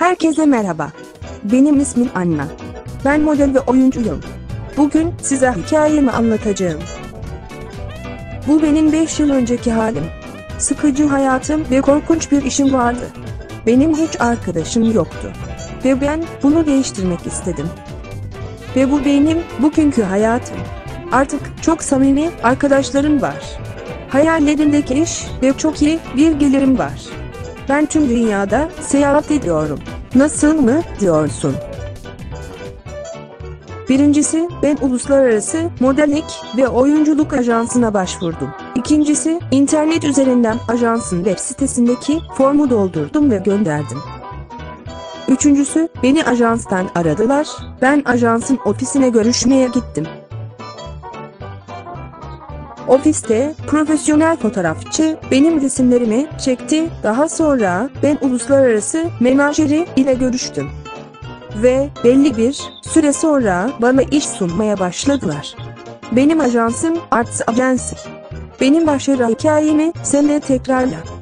Herkese merhaba. Benim ismim Anna. Ben model ve oyuncuyum. Bugün size hikayemi anlatacağım. Bu benim 5 yıl önceki halim. Sıkıcı hayatım ve korkunç bir işim vardı. Benim hiç arkadaşım yoktu. Ve ben bunu değiştirmek istedim. Ve bu benim bugünkü hayatım. Artık çok samimi arkadaşlarım var. Hayallerindeki iş ve çok iyi bir gelirim var. Ben tüm dünyada seyahat ediyorum. Nasıl mı diyorsun? Birincisi ben uluslararası modellik ve oyunculuk ajansına başvurdum. İkincisi internet üzerinden ajansın web sitesindeki formu doldurdum ve gönderdim. Üçüncüsü beni ajanstan aradılar. Ben ajansın ofisine görüşmeye gittim. Ofiste profesyonel fotoğrafçı benim resimlerimi çekti. Daha sonra ben uluslararası menajeri ile görüştüm. Ve belli bir süre sonra bana iş sunmaya başladılar. Benim ajansım Arts Agency. Benim başarı hikayemi senle tekrarla.